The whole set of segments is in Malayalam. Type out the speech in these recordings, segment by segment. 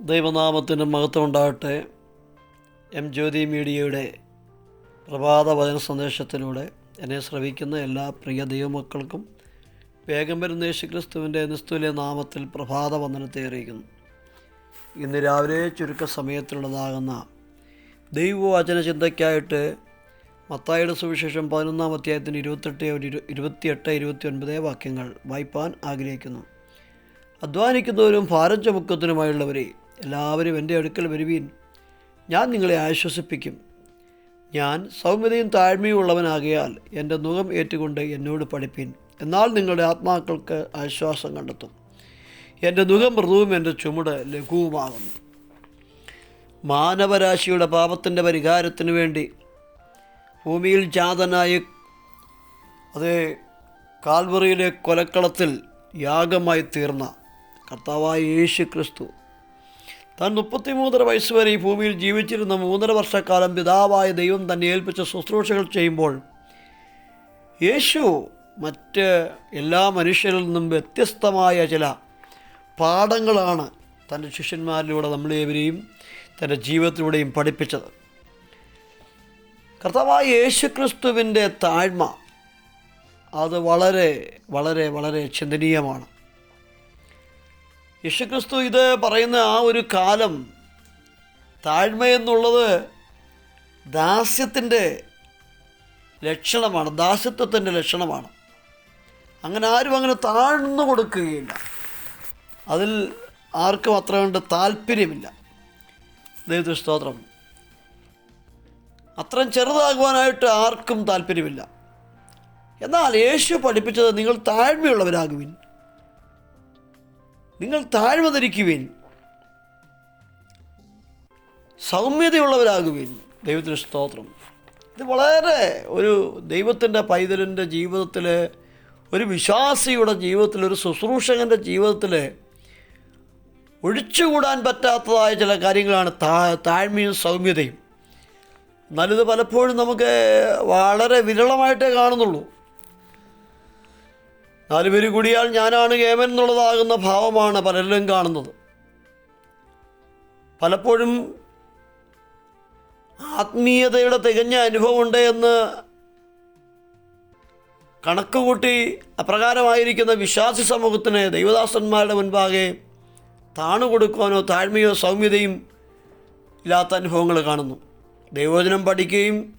ദൈവനാമത്തിന് മഹത്വം ഉണ്ടാകട്ടെ എം ജ്യോതി മീഡിയയുടെ പ്രഭാത വചന സന്ദേശത്തിലൂടെ എന്നെ ശ്രവിക്കുന്ന എല്ലാ പ്രിയ ദൈവമക്കൾക്കും വേഗം വരുന്ന യേശുക്രിസ്തുവിന്റെ നിസ്തുല്യ നാമത്തിൽ പ്രഭാത വന്ദനത്തെ അറിയിക്കുന്നു. ഇന്ന് രാവിലെ ചുരുക്ക സമയത്തിലുള്ളതാകുന്ന ദൈവവചന ചിന്തയ്ക്കായിട്ട് മത്തായുടെ സുവിശേഷം പതിനൊന്നാം അധ്യായത്തിന് ഇരുപത്തെട്ട് ഇരുപത്തിയെട്ട് ഇരുപത്തി ഒൻപത് വാക്യങ്ങൾ വായിപ്പാൻ ആഗ്രഹിക്കുന്നു. അധ്വാനിക്കുന്നവരും ഭാരം ചുമക്കുന്നതിനുമായുള്ളവരെ എല്ലാവരും എന്റെ അടുക്കൽ വരുവീൻ. ഞാൻ നിങ്ങളെ ആശ്വസിപ്പിക്കും. ഞാൻ സൗമ്യതയും താഴ്മയും ഉള്ളവനാകിയാൽ എന്റെ മുഖം ഏറ്റുകൊണ്ട് എന്നോട് പഠിപ്പീൻ. എന്നാൽ നിങ്ങളുടെ ആത്മാക്കൾക്ക് ആശ്വാസം കണ്ടെത്തും. എന്റെ മുഖം മൃദുവും എന്റെ ചുമട് ലഘുവുമാകുന്നു. മാനവരാശിയുടെ പാപത്തിന്റെ പരിഹാരത്തിന് വേണ്ടി ഭൂമിയിൽ ജാതനായ അത് കാൽവറിയിലെ കൊലക്കളത്തിൽ യാഗമായി തീർന്ന കർത്താവായ യേശു ക്രിസ്തു താൻ മുപ്പത്തിമൂന്നര വയസ്സ് വരെ ഈ ഭൂമിയിൽ ജീവിച്ചിരുന്ന മൂന്നര വർഷക്കാലം പിതാവായ ദൈവം തന്നെ ഏൽപ്പിച്ച ശുശ്രൂഷകൾ ചെയ്യുമ്പോൾ യേശു മറ്റ് എല്ലാ മനുഷ്യരിൽ നിന്നും വ്യത്യസ്തമായ ചില പാഠങ്ങളാണ് തന്റെ ശിഷ്യന്മാരിലൂടെ നമ്മളേവരെയും തന്റെ ജീവിതത്തിലൂടെയും പഠിപ്പിച്ചത്. കർത്താവായ യേശുക്രിസ്തുവിന്റെ താഴ്മ അത് വളരെ വളരെ വളരെ ചിന്തനീയമാണ്. യേശുക്രിസ്തു ഇത് പറയുന്ന ആ ഒരു കാലം താഴ്മ എന്നുള്ളത് ദാസ്യത്തിന്റെ ലക്ഷണമാണ് ദാസ്യത്വത്തിന്റെ ലക്ഷണമാണ്. അങ്ങനെ ആരും അങ്ങനെ താഴ്ന്നു കൊടുക്കുകയില്ല. അതിൽ ആർക്കും അത്ര കണ്ട് താല്പര്യമില്ല. ദൈവത്തിന് സ്തോത്രം. അത്രയും ചെറുതാകുവാനായിട്ട് ആർക്കും താല്പര്യമില്ല. എന്നാൽ യേശു പഠിപ്പിച്ചത് നിങ്ങൾ താഴ്മയുള്ളവരാകുവിൻ. നിങ്ങൾ താഴ്മ ധരിക്കുവിൻ. സൗമ്യതയുള്ളവരാകുവിൻ. ദൈവത്തിന് സ്തോത്രം. ഇത് വളരെ ഒരു ദൈവത്തിന്റെ പൈതലിന്റെ ജീവിതത്തിൽ ഒരു വിശ്വാസിയുടെ ജീവിതത്തിൽ ഒരു ശുശ്രൂഷകന്റെ ജീവിതത്തിൽ ഒഴിച്ചുകൂടാൻ പറ്റാത്തതായ ചില കാര്യങ്ങളാണ് താ താഴ്മയും സൗമ്യതയും. എന്നാലിത് പലപ്പോഴും നമുക്ക് വളരെ വിരളമായിട്ടേ കാണുന്നുള്ളൂ. നാല് പേര് കൂടിയാൽ ഞാനാണ് കേമൻ എന്നുള്ളതാകുന്ന ഭാവമാണ് പലരിലും കാണുന്നത്. പലപ്പോഴും ആത്മീയതയുടെ തികഞ്ഞ അനുഭവമുണ്ട് എന്ന് കണക്ക് കൂട്ടി അപ്രകാരമായിരിക്കുന്ന വിശ്വാസി സമൂഹത്തിന് ദൈവദാസന്മാരുടെ മുൻപാകെ താണു കൊടുക്കുവാനോ താഴ്മയോ സൗമ്യതയും ഇല്ലാത്ത അനുഭവങ്ങൾ കാണുന്നു. ദൈവവചനം പഠിക്കുകയും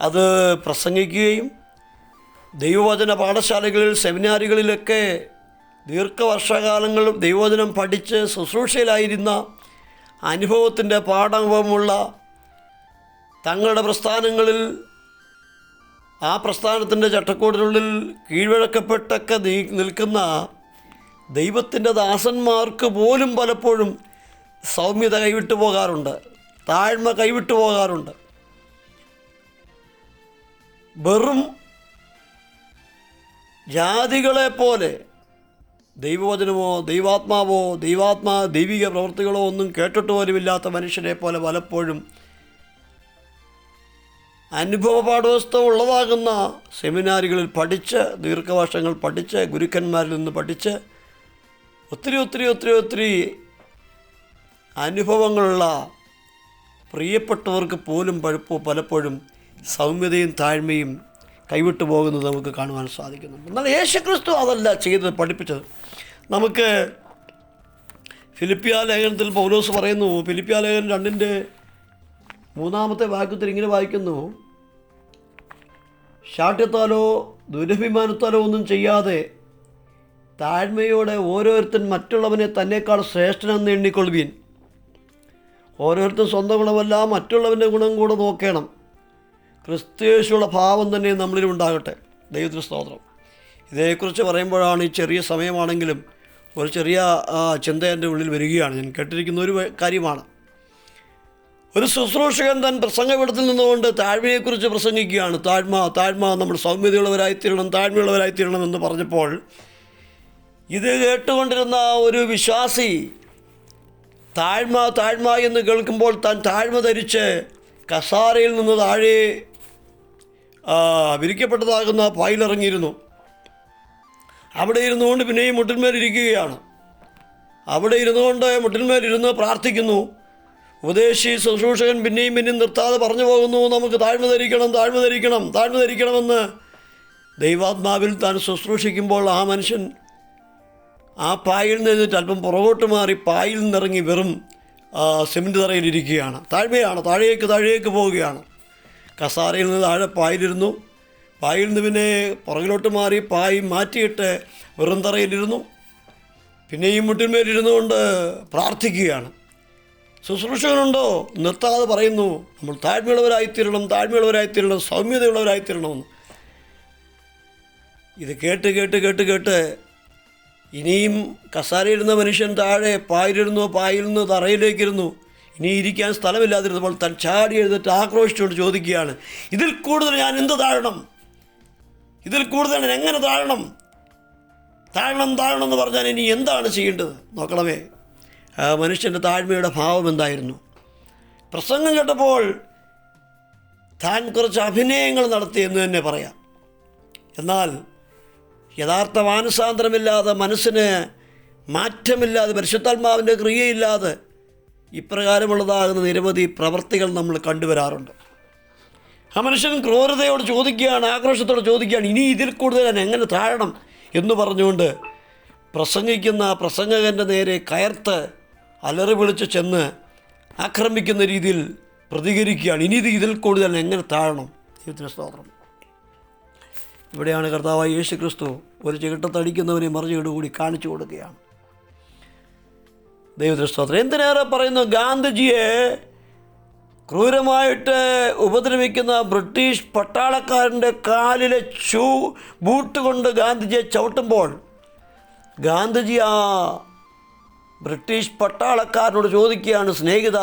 അത് പ്രസംഗിക്കുകയും ദൈവവചന പാഠശാലകളിൽ സെമിനാറുകളിലൊക്കെ ദീർഘവർഷകാലങ്ങൾ ദൈവവചനം പഠിച്ച് ശുശ്രൂഷയിലായിരുന്ന അനുഭവത്തിന്റെ പാഠമുള്ള തങ്ങളുടെ പ്രസ്ഥാനങ്ങളിൽ ആ പ്രസ്ഥാനത്തിന്റെ ചട്ടക്കൂടിനുള്ളിൽ കീഴ്വഴക്കപ്പെട്ടൊക്കെ നീ നിൽക്കുന്ന ദൈവത്തിന്റെ ദാസന്മാർക്ക് പോലും പലപ്പോഴും സൗമ്യത കൈവിട്ടു പോകാറുണ്ട് താഴ്മ കൈവിട്ടു പോകാറുണ്ട്. വെറും ജാതികളെ പോലെ ദൈവവചനമോ ദൈവാത്മാവോ ദൈവാത്മാ ദൈവിക പ്രവൃത്തികളോ ഒന്നും കേട്ടിട്ട് പോലുമില്ലാത്ത മനുഷ്യരെ പോലെ പലപ്പോഴും അനുഭവ പാഠവസ്ഥ ഉള്ളതാകുന്ന സെമിനാറുകളിൽ പഠിച്ച് ദീർഘവർഷങ്ങൾ പഠിച്ച് ഗുരുക്കന്മാരിൽ നിന്ന് പഠിച്ച് ഒത്തിരി ഒത്തിരി ഒത്തിരി ഒത്തിരി അനുഭവങ്ങളുള്ള പ്രിയപ്പെട്ടവർക്ക് പോലും പഴുപ്പോ പലപ്പോഴും സൗമ്യതയും താഴ്മയും കൈവിട്ടു പോകുന്നത് നമുക്ക് കാണുവാൻ സാധിക്കുന്നുണ്ട്. എന്നാൽ യേശുക്രിസ്തു അതല്ല ചെയ്തത് പഠിപ്പിച്ചത്. നമുക്ക് ഫിലിപ്പിയ ലേഖനത്തിൽ പൗലോസ് പറയുന്നു ഫിലിപ്പിയ ലേഖനം രണ്ടിന്റെ മൂന്നാമത്തെ വാക്യത്തിൽ ഇങ്ങനെ വായിക്കുന്നു ശാഠ്യത്താലോ ദുരഭിമാനത്താലോ ഒന്നും ചെയ്യാതെ താഴ്മയോടെ ഓരോരുത്തൻ മറ്റുള്ളവനെ തന്നെക്കാൾ ശ്രേഷ്ഠനെന്ന് എണ്ണിക്കൊള്ളുവീൻ. ഓരോരുത്തർ സ്വന്തം ഗുണമല്ല മറ്റുള്ളവന്റെ ഗുണം കൂടെ നോക്കണം. ക്രിസ്തുയേശുള്ള ഭാവം തന്നെ നമ്മളിൽ ഉണ്ടാകട്ടെ. ദൈവത്തിന് സ്തോത്രം. ഇതേക്കുറിച്ച് പറയുമ്പോഴാണ് ഈ ചെറിയ സമയമാണെങ്കിലും ഒരു ചെറിയ ചിന്ത എന്റെ ഉള്ളിൽ വരികയാണ്. ഞാൻ കേട്ടിരിക്കുന്ന ഒരു കാര്യമാണ്. ഒരു ശുശ്രൂഷകൻ തൻ പ്രസംഗപീഠത്തിൽ നിന്നുകൊണ്ട് താഴ്മയെക്കുറിച്ച് പ്രസംഗിക്കുകയാണ്. താഴ്മ താഴ്മ നമ്മൾ സൗമ്യതയുള്ളവരായിത്തീരണം താഴ്മയുള്ളവരായിത്തീരണം എന്ന് പറഞ്ഞപ്പോൾ ഇത് കേട്ടുകൊണ്ടിരുന്ന ഒരു വിശ്വാസി താഴ്മ താഴ്മ എന്ന് കേൾക്കുമ്പോൾ താൻ താഴ്മ ധരിച്ച് കസാരയിൽ നിന്ന് താഴെ വിരിക്കപ്പെട്ടതാകുന്ന പായിലിറങ്ങിയിരുന്നു. അവിടെ ഇരുന്നുകൊണ്ട് പിന്നെയും മുട്ടിന്മേലിരിക്കുകയാണ് അവിടെ ഇരുന്നുകൊണ്ട് മുട്ടിന്മേലിരുന്ന് പ്രാർത്ഥിക്കുന്നു. ഉപദേശി ശുശ്രൂഷകൻ പിന്നെയും പിന്നെയും നിർത്താതെ പറഞ്ഞു പോകുന്നു നമുക്ക് താഴ്മ ധരിക്കണം താഴ്മ ധരിക്കണം താഴ്മ ധരിക്കണമെന്ന്. ദൈവാത്മാവിൽ താൻ ശുശ്രൂഷിക്കുമ്പോൾ ആ മനുഷ്യൻ ആ പായിൽ നിന്നിട്ട് അല്പം പുറകോട്ട് മാറി പായിൽ നിന്നിറങ്ങി വെറും സിമെന്റ് തറയിലിരിക്കുകയാണ് താഴ്മയാണ് താഴേക്ക് താഴേക്ക് പോവുകയാണ്. കസാരയിൽ നിന്ന് താഴെ പായിലിരുന്നു. പായിൽ നിന്ന് പിന്നെ പുറകിലോട്ട് മാറി പായി മാറ്റിയിട്ട് വെറും തറയിലിരുന്നു. പിന്നെയും മുട്ടിന്മേലിരുന്നു കൊണ്ട് പ്രാർത്ഥിക്കുകയാണ്. ശുശ്രൂഷകനുണ്ടോ? നിർത്താതെ പറയുന്നു നമ്മൾ താഴ്മയുള്ളവരായിത്തീരണം താഴ്മയുള്ളവരായിത്തീരണം സൗമ്യതയുള്ളവരായിത്തീരണമെന്ന്. ഇത് കേട്ട് കേട്ട് കേട്ട് കേട്ട് ഇനിയും കസാരയിരുന്ന മനുഷ്യൻ താഴെ പായിലിരുന്നു പായിൽ നിന്ന് തറയിലേക്കിരുന്നു. ഇനി ഇരിക്കാൻ സ്ഥലമില്ലാതിരുന്നപ്പോൾ താൻ ചാടി എഴുതിട്ട് ആക്രോശിച്ചുകൊണ്ട് ചോദിക്കുകയാണ് ഇതിൽ കൂടുതൽ ഞാൻ എന്ത് താഴണം? ഇതിൽ കൂടുതൽ ഞാൻ എങ്ങനെ താഴണം? താഴണം താഴണം എന്ന് പറഞ്ഞാൽ ഇനി എന്താണ് ചെയ്യേണ്ടത്? നോക്കണമേ ആ മനുഷ്യന്റെ താഴ്മയുടെ ഭാവം എന്തായിരുന്നു? പ്രസംഗം കേട്ടപ്പോൾ താൻ കുറച്ച് അഭിനയങ്ങൾ നടത്തി എന്ന് തന്നെ പറയാം. എന്നാൽ യഥാർത്ഥ മാനസാന്തരമില്ലാതെ മനസ്സിന് മാറ്റമില്ലാതെ പരിശുദ്ധാത്മാവിന്റെ ക്രിയയില്ലാതെ ഇപ്രകാരമുള്ളതാകുന്ന നിരവധി പ്രവർത്തികൾ നമ്മൾ കണ്ടുവരാറുണ്ട്. ആ മനുഷ്യൻ ക്രൂരതയോട് ചോദിക്കുകയാണ് ആക്രോശത്തോട് ചോദിക്കുകയാണ് ഇനി ഇതിൽ കൂടുതൽ എങ്ങനെ താഴണം എന്ന് പറഞ്ഞുകൊണ്ട് പ്രസംഗിക്കുന്ന പ്രസംഗകന്റെ നേരെ കയർത്ത് അലറി വിളിച്ച് ചെന്ന് ആക്രമിക്കുന്ന രീതിയിൽ പ്രതികരിക്കുകയാണ് ഇനി ഇത് ഇതിൽ കൂടുതൽ എങ്ങനെ താഴണം? ദൈവത്തിന് സ്തോത്രം. ഇവിടെയാണ് കർത്താവായ യേശു ക്രിസ്തു ഒരു ചികിട്ടത്തടിക്കുന്നവനെ മറുചികിട് കൂടി കാണിച്ചു കൊടുക്കുകയാണ്. സ്തോത്രം എന്തിനേറെ പറയുന്നു? ഗാന്ധിജിയെ ക്രൂരമായിട്ട് ഉപദ്രവിക്കുന്ന ബ്രിട്ടീഷ് പട്ടാളക്കാരന്റെ കാലിലെ ഷൂ ബൂട്ട് കൊണ്ട് ഗാന്ധിജിയെ ചവിട്ടുമ്പോൾ ഗാന്ധിജി ആ ബ്രിട്ടീഷ് പട്ടാളക്കാരനോട് ചോദിക്കുകയാണ് സ്നേഹിത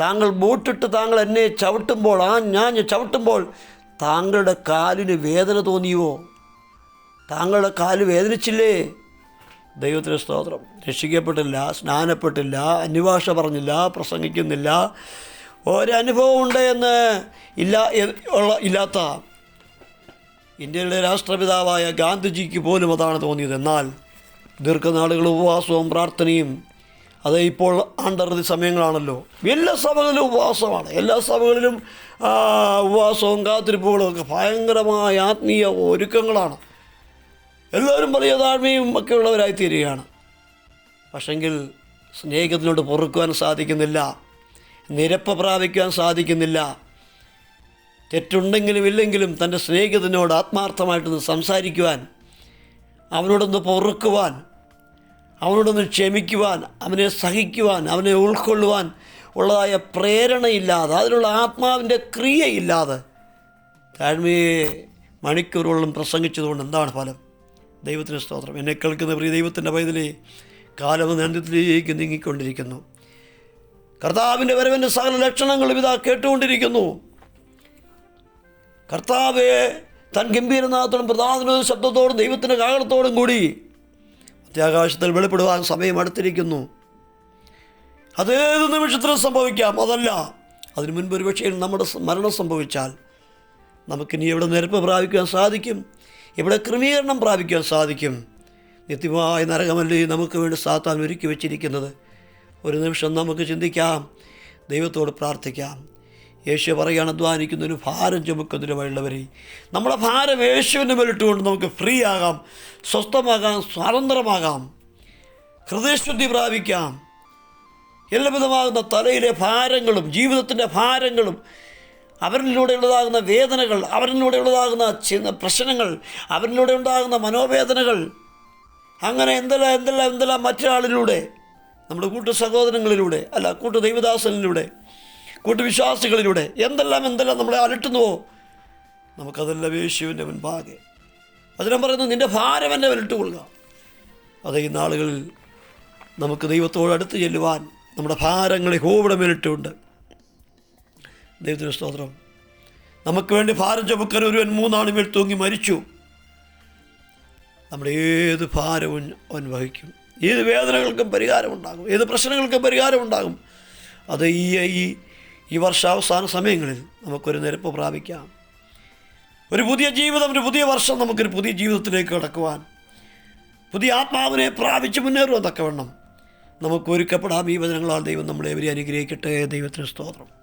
താങ്കൾ ബൂട്ടിട്ട് താങ്കൾ എന്നെ ചവിട്ടുമ്പോൾ ആ ഞാൻ ചവിട്ടുമ്പോൾ താങ്കളുടെ കാലിന് വേദന തോന്നിയോ? താങ്കളുടെ കാൽ വേദനിച്ചില്ലേ? ദൈവത്തിന് സ്തോത്രം. രക്ഷിക്കപ്പെട്ടില്ല സ്നാനപ്പെട്ടില്ല അന്യഭാഷ പറഞ്ഞില്ല പ്രസംഗിക്കുന്നില്ല. ഒരനുഭവം ഉണ്ട് എന്ന് ഇല്ല ഉള്ള ഇല്ലാത്ത ഇന്ത്യയുടെ രാഷ്ട്രപിതാവായ ഗാന്ധിജിക്ക് പോലും അതാണ് തോന്നിയത്. എന്നാൽ ദീർഘനാളുകൾ ഉപവാസവും പ്രാർത്ഥനയും അത് ഇപ്പോൾ ആണ്ടറുതി സമയങ്ങളാണല്ലോ. എല്ലാ സഭകളിലും ഉപവാസമാണ്. എല്ലാ സഭകളിലും ഉപവാസവും കാത്തിരിപ്പുകളും ഒക്കെ ഭയങ്കരമായ ആത്മീയ ഒരുക്കങ്ങളാണ്. എല്ലാവരും വലിയ താഴ്മയും ഒക്കെ ഉള്ളവരായി തീരുകയാണ് പക്ഷെങ്കിൽ സ്നേഹത്തിനോട് പൊറുക്കുവാൻ സാധിക്കുന്നില്ല നിരപ്പ് പ്രാപിക്കുവാൻ സാധിക്കുന്നില്ല. തെറ്റുണ്ടെങ്കിലും ഇല്ലെങ്കിലും തന്റെ സ്നേഹിതനോട് ആത്മാർത്ഥമായിട്ടൊന്ന് സംസാരിക്കുവാൻ അവനോടൊന്ന് പൊറുക്കുവാൻ അവനോടൊന്ന് ക്ഷമിക്കുവാൻ അവനെ സഹിക്കുവാൻ അവനെ ഉൾക്കൊള്ളുവാൻ ഉള്ളതായ പ്രേരണയില്ലാതെ അതിനുള്ള ആത്മാവിന്റെ ക്രിയയില്ലാതെ താഴ്മയെ മണിക്കൂറുകളും പ്രസംഗിച്ചതുകൊണ്ട് എന്താണ് ഫലം? ദൈവത്തിന് സ്തോത്രം. എന്നെ കേൾക്കുന്ന പ്രിയ ദൈവത്തിന്റെ പൈതലേ കാലം നിയന്ത്രത്തിലേക്ക് നീങ്ങിക്കൊണ്ടിരിക്കുന്നു. കർത്താവിന്റെ വരവിന്റെ സകല ലക്ഷണങ്ങളും ഇതാ കേട്ടുകൊണ്ടിരിക്കുന്നു. കർത്താവെ തൻ ഗംഭീരനാഥത്തോടും പ്രധാനത്തോടും ശബ്ദത്തോടും ദൈവത്തിന്റെ കാകളത്തോടും കൂടി അത്യാകാശത്തിൽ വെളിപ്പെടുവാൻ സമയം അടുത്തിരിക്കുന്നു. അതേത് നിമിഷത്തിലും സംഭവിക്കാം. അതല്ല അതിനു മുൻപ് ഒരു പക്ഷേ നമ്മുടെ മരണം സംഭവിച്ചാൽ നമുക്കിനി എവിടെ നിരപ്പ് പ്രാപിക്കാൻ സാധിക്കും? എവിടെ ക്രമീകരണം പ്രാപിക്കാൻ സാധിക്കും. നിത്യമായ നരകമല്ലേ നമുക്ക് വേണ്ടി സാത്താൻ ഒരുക്കി വെച്ചിരിക്കുന്നത്. ഒരു നിമിഷം നമുക്ക് ചിന്തിക്കാം. ദൈവത്തോട് പ്രാർത്ഥിക്കാം. യേശു പറയുകയാണ് അധ്വാനിക്കുന്നതിന് ഭാരം ചുമക്കുന്നതിന് വഴിയുള്ളവരെ. നമ്മുടെ ഭാരം യേശുവിന്റെ മേലിട്ടുകൊണ്ട് നമുക്ക് ഫ്രീ ആകാം സ്വസ്ഥമാകാം സ്വതന്ത്രമാകാം. ഹൃദയശുദ്ധി പ്രാപിക്കാം. എല്ലാവിധമാകുന്ന തലയിലെ ഭാരങ്ങളും ജീവിതത്തിന്റെ ഭാരങ്ങളും അവരിലൂടെ ഉള്ളതാകുന്ന വേദനകൾ അവരിലൂടെ ഉള്ളതാകുന്ന പ്രശ്നങ്ങൾ അവരിലൂടെ ഉണ്ടാകുന്ന മനോവേദനകൾ. അങ്ങനെ എന്തെല്ലാം എന്തെല്ലാം എന്തെല്ലാം മറ്റൊരാളിലൂടെ നമ്മുടെ കൂട്ടു സഹോദരങ്ങളിലൂടെ അല്ല കൂട്ടു ദൈവദാസനിലൂടെ കൂട്ടുവിശ്വാസികളിലൂടെ എന്തെല്ലാം എന്തെല്ലാം നമ്മളെ അലട്ടുന്നുവോ നമുക്കതെല്ലാം യേശുവിന്റെ മുൻപാകെ. അതിനും പറയുന്നു നിന്റെ ഭാരം എന്നെ വിലട്ടുകൊള്ളുക അത് ഈ നാളുകളിൽ നമുക്ക് ദൈവത്തോട് അടുത്ത് ചെല്ലുവാൻ നമ്മുടെ ഭാരങ്ങളെ ഹോവിടെ മേലിട്ടുണ്ട് ദൈവത്തിന് സ്തോത്രം. നമുക്ക് വേണ്ടി ഭാരം ചുമക്കാൻ ഒരുവൻ മൂന്നാളും മേൽ തൂങ്ങി മരിച്ചു. നമ്മുടെ ഏത് ഭാരവും അവൻ വഹിക്കും. ഏത് വേദനകൾക്കും പരിഹാരമുണ്ടാകും. ഏത് പ്രശ്നങ്ങൾക്കും പരിഹാരമുണ്ടാകും. അത് ഈ ഈ ഈ വർഷാവസാന സമയങ്ങളിൽ നമുക്കൊരു നിരപ്പ് പ്രാപിക്കാം. ഒരു പുതിയ ജീവിതം ഒരു പുതിയ വർഷം നമുക്കൊരു പുതിയ ജീവിതത്തിലേക്ക് കടക്കുവാൻ. പുതിയ ആത്മാവിനെ പ്രാപിച്ച് മുന്നേറുവാൻ തക്കവണ്ണം നമുക്ക് ഒരുക്കപ്പെടാം ഈ വചനങ്ങളാൽ ദൈവം നമ്മളെ അവരെ അനുഗ്രഹിക്കട്ടെ. ദൈവത്തിന് സ്തോത്രം.